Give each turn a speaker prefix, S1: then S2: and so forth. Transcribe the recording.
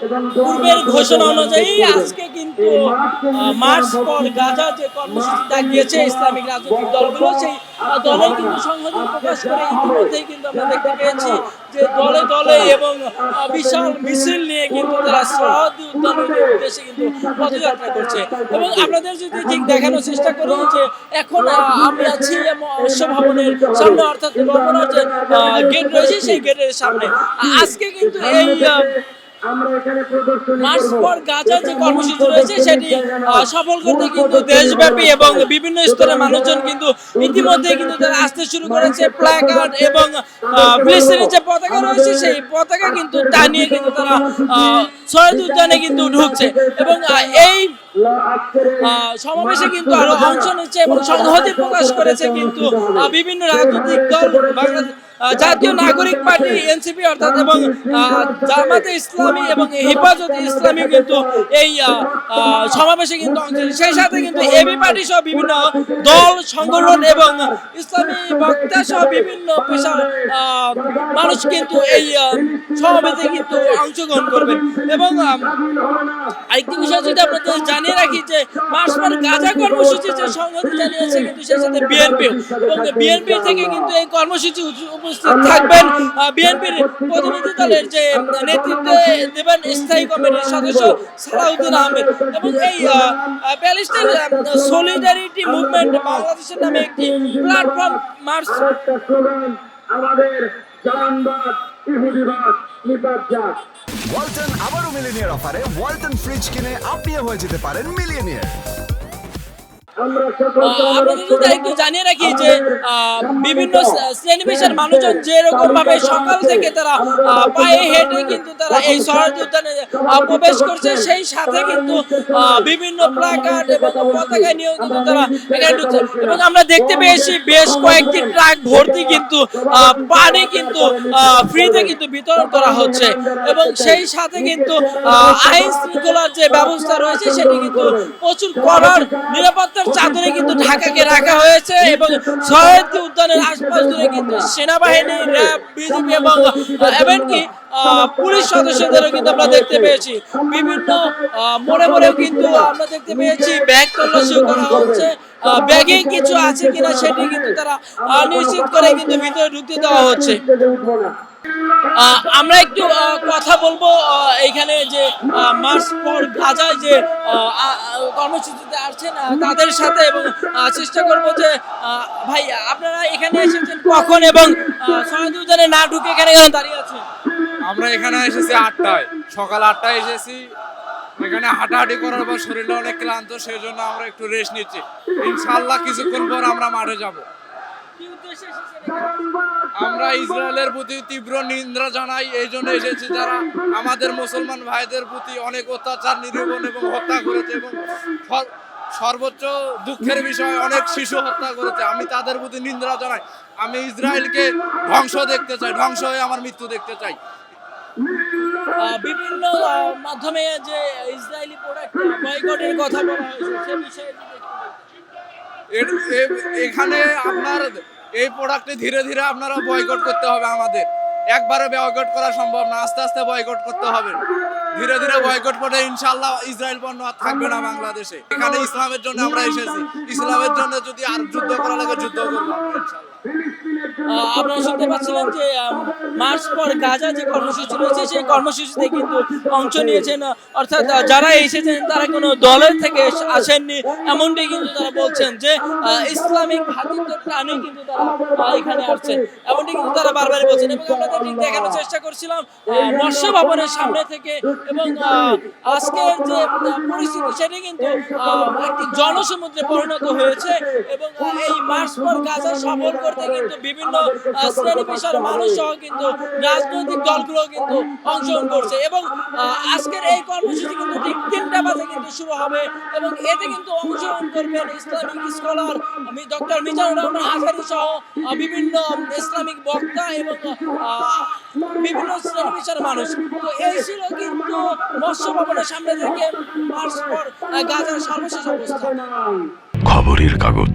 S1: পূর্বের ঘোষণা অনুযায়ী আজকে কিন্তু মার্চ পর গাজা যে কর্মসূচি দেখিয়েছে ইসলামিক রাজনৈতিক দলগুলো সেই দলের কিন্তু সংহতি প্রকাশ করে ইতিমধ্যেই কিন্তু আমরা দেখতে পেয়েছি যে দলে দলে এবং বিশাল মিছিল নিয়ে কিন্তু তারা সহদি উদ্যানের উদ্দেশ্যে কিন্তু পদযাত্রা করছে। এবং আপনাদের যদি ঠিক দেখানোর চেষ্টা করি যে এখন আহ, আমি আছি অশ্ব ভবনের সামনে অর্থাৎ রমনার যে গেট রয়েছে সেই গেটের সামনে। আজকে কিন্তু এই আহ, মার্চ পর গাজা যে কর্মসূচি রয়েছে সেটি সফল করতে কিন্তু দেশব্যাপী এবং বিভিন্ন স্তরের মানুষজন কিন্তু ইতিমধ্যে কিন্তু তারা আসতে শুরু করেছে প্ল্যাকার্ড এবং ফিলিস্তিনের যে পতাকা রয়েছে সেই পতাকা কিন্তু তা নিয়ে কিন্তু তারা উদ্যানে কিন্তু ঢুকছে। এবং এই সমাবেশে কিন্তু আরও অংশ নিচ্ছে এবং সংহতি প্রকাশ করেছে কিন্তু বিভিন্ন রাজনৈতিক দল বাংলাদেশ জাতীয় নাগরিক পার্টি, এনসিপি অর্থাৎ এবং জামাতে ইসলামী এবং হেফাজতে ইসলামী কিন্তু এই সমাবেশে কিন্তু অংশ সেই সাথে কিন্তু এবি পার্টি সহ বিভিন্ন দল, সংগঠন এবং ইসলামী বক্তা সহ বিভিন্ন পেশার মানুষ কিন্তু এই সমাবেশে কিন্তু অংশগ্রহণ করবেন এবং আরেকটি বিষয় যদি আপনাদের জানিয়ে রাখি যে মাস পর গাজা কর্মসূচি যে সংহতি জানিয়েছে কিন্তু সেই সাথে বিএনপি এবং বিএনপি থেকে কিন্তু এই কর্মসূচি উপস্থিত থাকবেন। বিএনপির প্রতিনিধি দলের যে নেতৃত্বে দেবেন স্থায়ী কমিটির সদস্য সালাউদ্দিন আহমেদ। এবং এই প্যালেস্টাইন সলিডারিটি মুভমেন্ট বাংলাদেশের নামে একটি প্ল্যাটফর্ম মার্চ
S2: আমাদের জালানবাদ ইহুদিবাদ নিপাত
S3: ওয়ালটন আবারও মিলিনিয়ার অফারে ওয়ালটন ফ্রিজ কিনে আপনিও হয়ে যেতে পারেন মিলিয়নিয়ার।
S2: আমরা সকল
S1: আহ, আপনাদের যদি একটু জানিয়ে রাখি যে বিভিন্ন শ্রেণি পেশার মানুষজন যেরকম ভাবে সকাল থেকে তারা পায়ে হেঁটে কিন্তু তারা এই শরৎ উদ্যানে প্রবেশ করছে। সেই সাথে কিন্তু বিভিন্ন প্লাকার্ড এবং পতাকা নিয়েও কিন্তু তারা এখানে ঢুকছে। এবং আমরা দেখতে পেয়েছি বেশ কয়েকটি ট্রাক ভর্তি কিন্তু আহ, পানি কিন্তু ফ্রিতে কিন্তু বিতরণ করা হচ্ছে। এবং সেই সাথে কিন্তু আহ, আইন শৃঙ্খলার যে ব্যবস্থা রয়েছে সেটি কিন্তু প্রচুর করার কিন্তু ঢাকাকে রাখা হয়েছে এবং সৈয়দী উদ্যানের আশপাশ জুড়ে কিন্তু সেনাবাহিনী র্যাব বিজেপি এবং এমনকি পুলিশ সদস্যদেরও কিন্তু আমরা দেখতে পেয়েছি। বিভিন্ন মোড়ে মোড়েও কিন্তু আমরা দেখতে পেয়েছি ব্যাগ তল্লাশিও করা হচ্ছে। ব্যাগে কিছু আছে কিনা সেটি কিন্তু তারা নিশ্চিত করে কিন্তু ভিতরে ঢুকতে দেওয়া হচ্ছে। আমরা একটু কথা বলব আহ, এইখানে যে মার্চ পর গাজায় যে কর্মসূচিতে আসছেন তাদের সাথে এবং চেষ্টা করব যে ভাই আপনারা এখানে এসেছেন কখন এবং উদ্যানে না ঢুকে এখানে কেন দাঁড়িয়ে আছেন
S4: আমরা এখানে এসেছি আটটায়। সকাল আটটায় এসেছি। এখানে হাঁটাহাঁটি করার পর শরীরটা অনেক ক্লান্ত সেই জন্য আমরা একটু রেস্ট নিচ্ছি। ইনশাল্লাহ কিছুক্ষণ পর আমরা মাঠে যাব? আমরা ইসরায়েলের প্রতি তীব্র নিন্দা জানাই, এই জন্য এসেছি যারা আমাদের মুসলমান ভাইদের প্রতি অনেক অত্যাচার নিরূপণ এবং হত্যা করেছে এবং সর্বোচ্চ দুঃখের বিষয়, অনেক শিশু হত্যা করেছে। আমি তাদের প্রতি নিন্দা জানাই। আমি ইসরায়েলকে ধ্বংস দেখতে চাই, ধ্বংস হয়ে আমার মৃত্যু দেখতে চাই।
S1: বিভিন্ন মাধ্যমে যে ইসরায়েলি প্রোডাক্ট বয়কটের কথা বলা হয়েছে, সে বিষয়ে
S4: এখানে আপনার এই প্রোডাক্টে ধীরে ধীরে আপনারা বয়কট করতে হবে আমাদের। একবারে বয়কট করা সম্ভব না, আস্তে আস্তে বয়কট করতে হবে। ধীরে ধীরে বয়কট করে ইনশাল্লাহ ইসরায়েল পণ্য আর থাকবে না বাংলাদেশে। এখানে ইসলামের জন্য আমরা এসেছি। ইসলামের জন্য যদি আর যুদ্ধ করা লাগে যুদ্ধ করব।
S1: আপনারা শুনতে পাচ্ছিলেন যে মার্চ পর গাজা যে কর্মসূচি রয়েছে সেই কর্মসূচিতে কিন্তু অংশ নিয়েছেন অর্থাৎ যারা এসেছেন তারা কোনো দলের থেকে আসেননি এমনটাই কিন্তু তারা বলছেন যে ইসলামিক ভাতৃত্ব প্রাণী কিন্তু তারা এখানে আসছেন। এমনটি কিন্তু তারা বারবার বলছেন। এবং আপনাদের দেখানোর চেষ্টা করছিলাম মৎস্য ভবনের সামনে থেকে। এবং আহ, আজকের যে পরিস্থিতি সেটি কিন্তু একটি জনসমুদ্রে পরিণত হয়েছে। এবং এই মার্চ পর গাজা সফল করতে কিন্তু বিভিন্ন আহ, শ্রেণি পেশার মানুষ সহ কিন্তু রাজনৈতিক দলগুলো কিন্তু অংশগ্রহণ করছে। এবং আজকের এই কর্মসূচি কিন্তু ঠিক তিনটা বাজে কিন্তু শুরু হবে। এবং এতে কিন্তু অংশগ্রহণ করবেন Islamic scholar doctor Mizanur Rahman Azhari সহ বিভিন্ন ইসলামিক বক্তা এবং আহ, বিভিন্ন শ্রেণি পেশার মানুষ। তো এই ছিল কিন্তু মৎস্য ভবনের সামনে থেকে মার্চ পর গাজার সর্বশেষ অবস্থা।
S5: খবরের কাগজ।